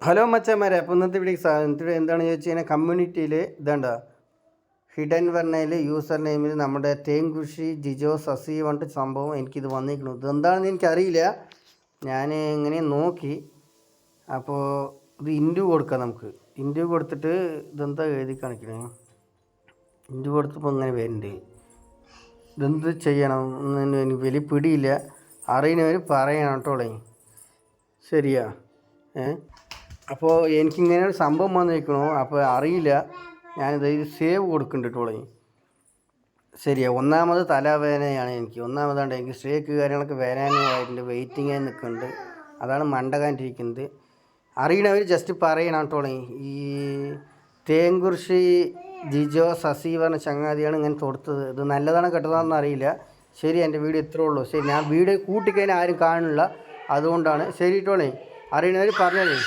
Hello മച്ചന്മാരെ അപ്പോൾ ഇന്നത്തെ ഇവിടെ ഇന്നത്തെ എന്താണ് ചോദിച്ചു കഴിഞ്ഞാൽ കമ്മ്യൂണിറ്റിയിൽ ഇതാണ്ട. ഹിഡൻ വർണയിൽ യൂസർ നെയിമിൽ നമ്മുടെ തേങ്കുഷി ജിജോ സസി പറഞ്ഞിട്ട് സംഭവം എനിക്കിത് വന്നിരിക്കുന്നു. ഇത് എന്താണെന്ന് എനിക്കറിയില്ല. ഞാൻ ഇങ്ങനെ നോക്കി. അപ്പോൾ ഇത് ഇന്റു കൊടുക്കാം നമുക്ക്. ഇന്റു കൊടുത്തിട്ട് ഇതെന്താ എഴുതി കാണിക്കണേ? ഇന്റു കൊടുത്തപ്പോൾ ഇങ്ങനെ വരുന്നുണ്ട് ഇതെന്ത് ചെയ്യണം? എനിക്ക് വലിയ പിടിയില്ല. അറിയുന്നവർ പറയണം കേട്ടോളേ ശരിയാ. ഏ? അപ്പോൾ എനിക്കിങ്ങനെ ഒരു സംഭവം വന്നിരിക്കണു അപ്പോൾ അറിയില്ല. ഞാനിത് സേവ് കൊടുക്കുന്നുണ്ട് തുടങ്ങി ശരിയാ ഒന്നാമത് തലവേദനയാണ് എനിക്ക്. ഒന്നാമതാണ്ട് എനിക്ക് സ്ട്രേക്ക് കാര്യങ്ങളൊക്കെ വരാനായിട്ടുണ്ട് വെയിറ്റിംഗ് ആയി നിൽക്കുന്നുണ്ട്. അതാണ് മണ്ടകാണ്ടിരിക്കുന്നത് അറിയണവർ ജസ്റ്റ് പറയണം തുടങ്ങി ഈ തേങ്കുറിശി ജിജോ സസി പറഞ്ഞ ചങ്ങാതിയാണ് ഇങ്ങനെ തൊടുത്തത്. ഇത് നല്ലതാണ് കെട്ടതാണെന്ന് അറിയില്ല. ശരി എന്റെ വീഡിയോ ഇത്രേ ഉള്ളൂ. ശരി ഞാൻ വീഡിയോ കൂട്ടിക്കഴിഞ്ഞാൽ ആരും കാണില്ല അതുകൊണ്ടാണ്. ശരി കേട്ടോളേ അറിയണവർ പറഞ്ഞോളേ